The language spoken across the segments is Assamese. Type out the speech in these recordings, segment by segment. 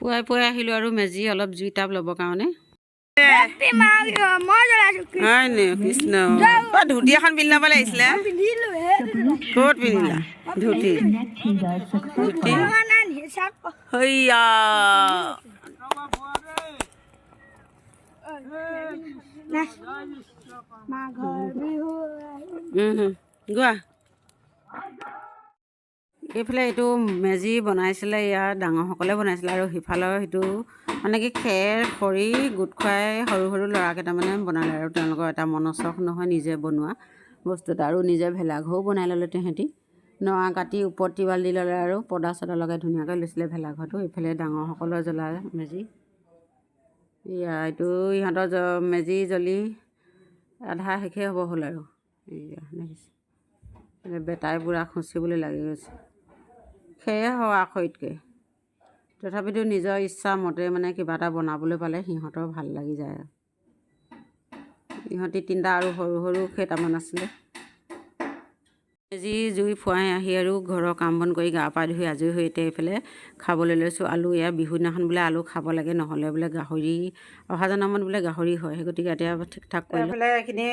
পুৱাই পুৱাই আহিলোঁ আৰু মেজি অলপ জুই টাপ ল'বৰ কাৰণে। হয় নি কৃষ্ণ? ধুতি এখন পিন্ধি ল'ব লাগিছিলে। ক'ত পিন্ধিলা? ধুতি। ধুতি। হৈয়া। গোৱা। এইফালে এইটো মেজি বনাইছিলে ইয়াৰ ডাঙৰসকলে বনাইছিলে আৰু সিফালৰ সেইটো মানে কি খেৰ খৰি গোট খুৱাই সৰু সৰু ল'ৰা কেইটামানে বনালে আৰু তেওঁলোকৰ এটা মনচখ নহয় নিজে বনোৱা বস্তু এটা। আৰু নিজে ভেলাঘৰো বনাই ল'লে তেহেঁতি। নৰা কাটি ওপৰত তিৱাল দি ল'লে আৰু পদা চদা লগাই ধুনীয়াকৈ লৈছিলে ভেলাঘৰটো। এইফালে ডাঙৰসকলে জ্বলালে মেজি। এয়া এইটো ইহঁতৰ জ- মেজি জ্বলি আধা শেষেই হ'ব হ'ল আৰু। এয়া দেখিছে। বেটাই পূৰা খুচিবলৈ লাগি গৈছে। সেয়ে হোৱা খৰিতকৈ তথাপিতো নিজৰ ইচ্ছা মতে মানে কিবা এটা বনাবলৈ পালে সিহঁতৰ ভাল লাগি যায় আৰু। ইহঁতি তিনিটা আৰু সৰু সৰু কেইটামান আছিলে। মেজি জুই ফুৱাই আহি আৰু ঘৰৰ কাম বন কৰি গা পা ধুই আজৰি হৈ এতিয়া এইফালে খাবলৈ লৈছোঁ। আলু এয়া বিহু দিনাখন বোলে আলু খাব লাগে নহ'লে বোলে গাহৰি অহা জনমত বোলে গাহৰি হয়। সেই গতিকে এতিয়া ঠিক ঠাক কৰি এইফালে এইখিনি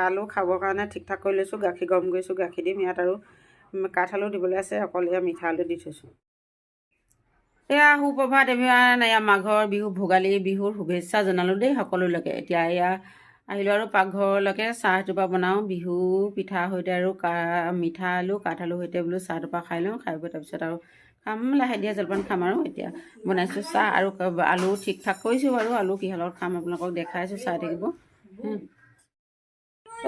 আলু খাবৰ কাৰণে ঠিক ঠাক কৰি লৈছোঁ গাখীৰ গৰম কৰিছোঁ গাখীৰ দিম ইয়াত আৰু। কাঠ আলু দিবলৈ আছে অকল এয়া মিঠা আলু দি থৈছোঁ। এয়া সুপ্ৰভাত এভিয়ান এয়া মাঘৰ বিহু ভোগালী বিহুৰ শুভেচ্ছা জনালোঁ দেই সকলোলৈকে। এতিয়া এয়া আহিলোঁ আৰু পাকঘৰলৈকে চাহ এটোপা বনাওঁ বিহু পিঠা সৈতে আৰু কা মিঠা আলু কাঠ আলু সৈতে বোলো চাহ এটোপা খাই লওঁ খাই বৈ তাৰপিছত আৰু খাম লাহে ধীৰে জলপান খাম আৰু এতিয়া বনাইছোঁ চাহ আৰু আলু ঠিক ঠাক কৰিছোঁ বাৰু আলু কিহৰ লগত খাম আপোনালোকক দেখাইছোঁ চাই থাকিব।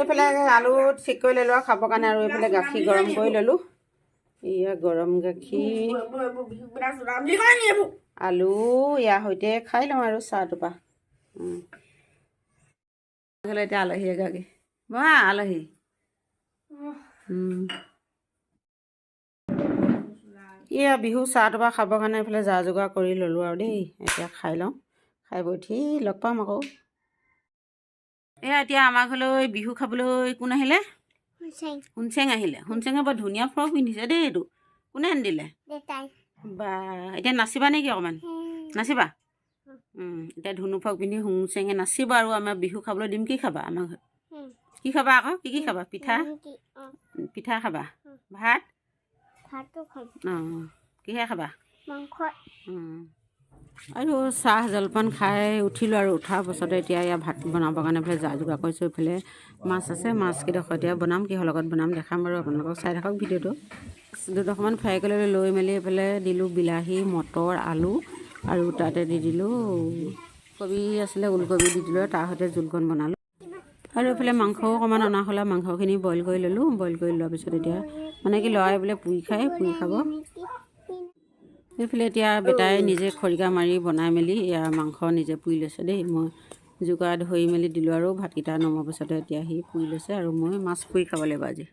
এইফালে আলু ঠিক কৰি ল'লোঁ আৰু খাবৰ কাৰণে আৰু এইফালে গাখীৰ গৰম কৰি ল'লোঁ। এয়া গৰম গাখীৰ। আলু ইয়াৰ সৈতে খাই লওঁ আৰু চাহটোপা এতিয়া আলহী এগৰাকী। বহা আলহী। এয়া বিহু চাহটোপা খাবৰ কাৰণে এইফালে যা যোগাৰ কৰি ল'লোঁ আৰু দেই। এতিয়া খাই লওঁ। খাই বৈ উঠি লগ পাম আকৌ। এয়া এতিয়া আমাৰ ঘৰলৈ বিহু খাবলৈ কোন আহিলে? হুনচেং। আহিলে। হুনচেঙে বৰ ধুনীয়া ফ্ৰক পিন্ধিছে দেই এইটো। কোনে আনি দিলে দেউতাই। বা এতিয়া নাচিবা নেকি অকণমান? নাচিবা? এতিয়া ধুনু ফ্ৰক পিন্ধি হুনচেঙে নাচিবা আৰু আমাৰ বিহু খাবলৈ দিম। কি খাবা আমাৰ ঘৰত? কি খাবা আকৌ? কি কি খাবা? পিঠা? পিঠা খাবা? ভাত? খাম। অঁ কিহে খাবা? মাংস। আৰু চাহ জলপান খাই উঠিলোঁ আৰু উঠাৰ পাছতে এতিয়া এয়া ভাত বনাবৰ কাৰণে এইফালে যা যোগাৰ কৰিছোঁ এইফালে। মাছ আছে মাছকেইডোখৰ এতিয়া বনাম কিহৰ লগত বনাম দেখাম বাৰু আপোনালোকক। চাই থাকক ভিডিঅ'টো। দুডোখৰমান ফ্ৰাই কৰি লৈ মেলি এইফালে দিলোঁ বিলাহী মটৰ আলু আৰু তাতে দি দিলোঁ কবি আছিলে ওলকবি দি দিলোঁ তাৰ সৈতে জোলকণ বনালোঁ। আৰু এইফালে মাংসও অকণমান অনা হ'লে মাংসখিনি বইল কৰি ল'লোঁ। বইল কৰি লোৱাৰ পিছত এতিয়া মানে কি ল'ৰাই বোলে পুৰি খায় পুৰি খাব। এইফালে এতিয়া বেটাই নিজে খৰিকা মাৰি বনাই মেলি এয়া মাংস নিজে পুৰি লৈছে দেই। মই যোগাৰ ধৰি মেলি দিলোঁ আৰু ভাতকেইটা নমাৰ পিছতে এতিয়া সি পুৰি লৈছে আৰু মই মাছ পুৰি খাব লাগিব আজি।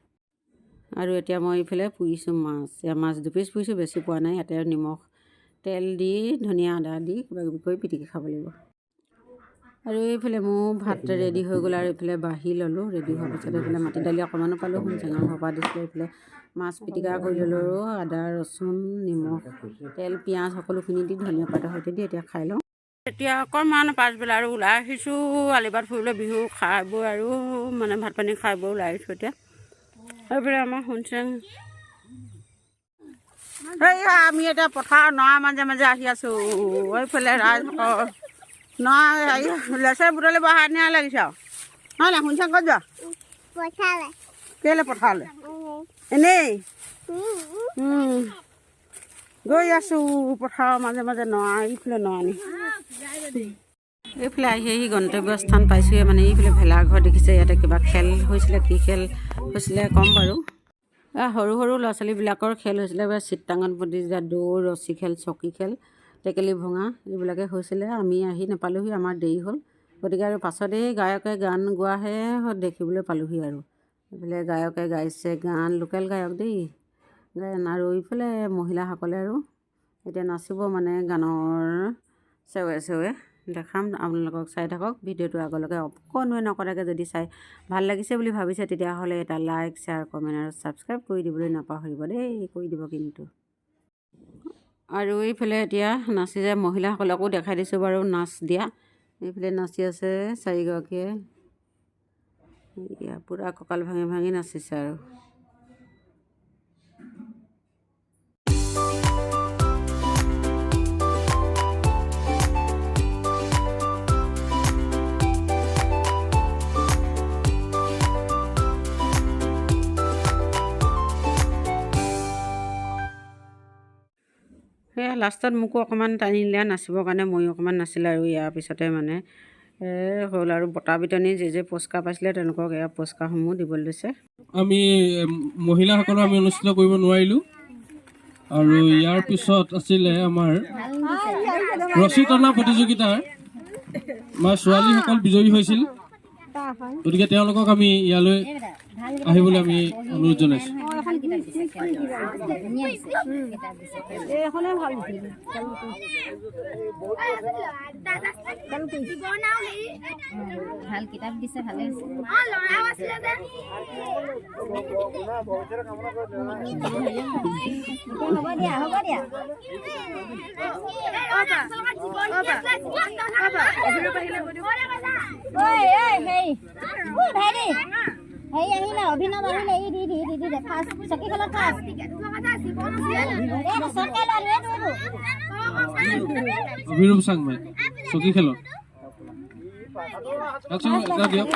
আৰু এতিয়া মই এইফালে পুৰিছোঁ মাছ। এয়া মাছ দুপিচ পুৰিছোঁ বেছি পোৱা নাই। ইয়াতে নিমখ তেল দি ধনিয়া আদা দি কিবা কিবি কৰি পিটিকি খাব লাগিব। আৰু এইফালে মোৰ ভাত ৰেডি হৈ গ'ল আৰু এইফালে বাঢ়ি ল'লোঁ ৰেডি হোৱাৰ পিছত এইফালে মাটি দালি অকণমানো পালোঁ ঘৰৰ পৰা দিছিলে এইফালে। মাছ পিটিকা কৰি ল'লোঁ আৰু আদা ৰচুন নিমখ তেল পিঁয়াজ সকলোখিনি দি ধনিয়া পাতৰ সৈতে দি এতিয়া খাই লওঁ। এতিয়া অকণমান পাছবেলা আৰু ওলাই আহিছোঁ আলিবাট ফুৰিবলৈ বিহু খাই বৈ আৰু মানে ভাত পানী খাই বৈ ওলাই আহিছোঁ এতিয়া। এইফালে আমাৰ শুনচেং আমি এতিয়া পথাৰ নৰা মাজে মাজে আহি আছোঁ এইফালে ৰাইজসকল নৰা হেৰি লেচেৰা বুটলি বহা নিয়া লাগিছে আৰু। হয় নাই? শুনচেং ক'ত যোৱা? পঠালে কেলৈ পথাৰলৈ? এনেই। গৈ আছোঁ পথাৰৰ মাজে মাজে নৰা এইফালে নৰা নি এইফালে আহি আহি গন্তব্য স্থান পাইছোঁহে মানে এইফালে ভেলাঘৰ দেখিছে ইয়াতে কিবা খেল হৈছিলে কি খেল হৈছিলে ক'ম বাৰু। সৰু সৰু ল'ৰা ছোৱালীবিলাকৰ খেল হৈছিলে চিত্ৰাংগন প্ৰতিযোগিতা দৌৰ ৰছী খেল চকী খেল। টেকেলি ভঙা এইবিলাকে হৈছিলে আমি আহি নাপালোঁহি আমাৰ দেৰি হ'ল। গতিকে আৰু পাছতেই গায়কে গান গোৱাহে দেখিবলৈ পালোঁহি আৰু। এইফালে গায়কে গাইছে গান লোকেল গায়ক দেই। গান আৰু ইফালে মহিলাসকলে আৰু এতিয়া নাচিব মানে গানৰ চেৱে চেৱে। দেখাম আপোনালোকক চাই থাকক। ভিডিঅ'টো আগলৈকে অকণোৱে নকৰাকৈ যদি চাই ভাল লাগিছে বুলি ভাবিছে তেতিয়াহ'লে এটা লাইক শ্বেয়াৰ কমেণ্ট আৰু ছাবস্ক্ৰাইব কৰি দিবলৈ নাপাহৰিব দেই কৰি দিব কিন্তু। আৰু এইফালে এতিয়া নাচি যায় মহিলাসকলকো দেখাই দিছোঁ বাৰু নাচ দিয়া। এইফালে নাচি আছে চাৰিগৰাকীয়ে। পূৰা কঁকাল ভাঙি ভাঙি নাচিছে আৰু। লাষ্টত মোকো অকণমান টানি নিলে নাচিবৰ কাৰণে ময়ো অকণমান নাছিলোঁ আৰু ইয়াৰ পিছতে মানে হ'ল আৰু বঁটা বিতৰণি যে যে পুৰস্কাৰ পাইছিলে তেওঁলোকক এয়া পুৰস্কাৰসমূহ দিবলৈ লৈছে। আমি মহিলাসকলক আমি অনুষ্ঠিত কৰিব নোৱাৰিলোঁ। আৰু ইয়াৰ পিছত আছিলে আমাৰ ৰছী টনা প্ৰতিযোগিতাৰ। আমাৰ ছোৱালীসকল বিজয়ী হৈছিল। গতিকে তেওঁলোকক আমি ইয়ালৈ আহিবলৈ আমি অনুৰোধ জনাইছোঁ। ওখানে কিটা দিছে নিয়ে দিছে কিটা দিছে ভালো দিছে কিতাপ দিছে ভালে আছে হ'ব দিয়া হ'ব দিয়া ঐ ঐ হেৰি ভাইটি হেৰি আহিলে অভিনৱ আহিলে এই দি দি দি দি দে ফাৰ্ষ্ট ফাৰ্ষ্ট ল'ৰাটো এইটো এইটো অভিৰূপ চাংমাই চকী খেলত আচ্ছা এটা দিয়ক।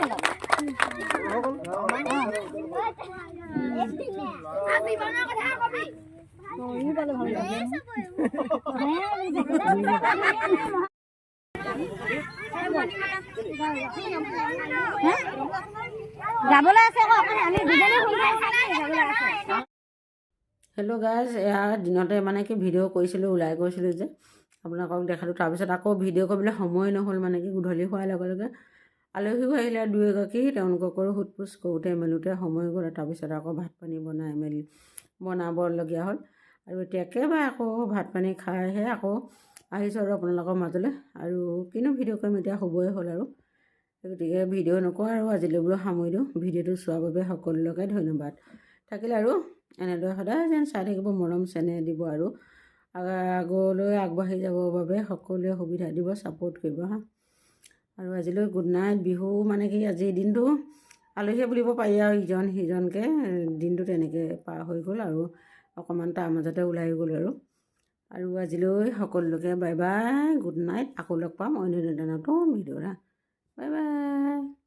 হেল্ল' গাইজ এয়া দিনতে মানে কি ভিডিঅ' কৰিছিলোঁ ওলাই গৈছিলোঁ যে। আপোনালোকক দেখালোঁ তাৰপিছত আকৌ ভিডিঅ' কৰিবলৈ সময় নহ'ল মানে কি গধূলি হোৱাৰ লগে লগে আলহীও আহিলে দুই এগৰাকী তেওঁলোককো সোধ পোছ কৰোঁতে মেলোঁতে সময় গ'ল তাৰপিছত আকৌ ভাত পানী বনাই মেলি বনাবলগীয়া হ'ল। আৰু এতিয়া একেবাৰে আকৌ ভাত পানী খাইহে আকৌ আহিছোঁ আৰু আপোনালোকৰ মাজলৈ। আৰু কিনো ভিডিঅ' কৰিম এতিয়া হ'বই হ'ল আৰু। গতিকে ভিডিঅ' নকৰোঁ আৰু আজিলৈ বোলো সামৰি দিওঁ। ভিডিঅ'টো চোৱাৰ বাবে সকলোকে ধন্যবাদ। থাকিলে আৰু এনেদৰে সদায় যেন চাই থাকিব মৰম চেনেহ দিব আৰু আগ- আগলৈ আগবাঢ়ি যাবৰ বাবে সকলোৱে সুবিধা দিব ছাপোৰ্ট কৰিব হা। আৰু আজিলৈ গুড নাইট বিহু মানে কি আজিৰ দিনটো আলহীয়ে বুলিব পাৰি আৰু ইজন সিজনকৈ দিনটো তেনেকৈ পাৰ হৈ গ'ল আৰু অকণমান তাৰ মাজতে ওলাই গ'ল আৰু। আৰু আজিলৈ সকলোকে বাই বাই গুড নাইট আকৌ লগ পাম অন্য ভিডিঅ'ত হা। Bye bye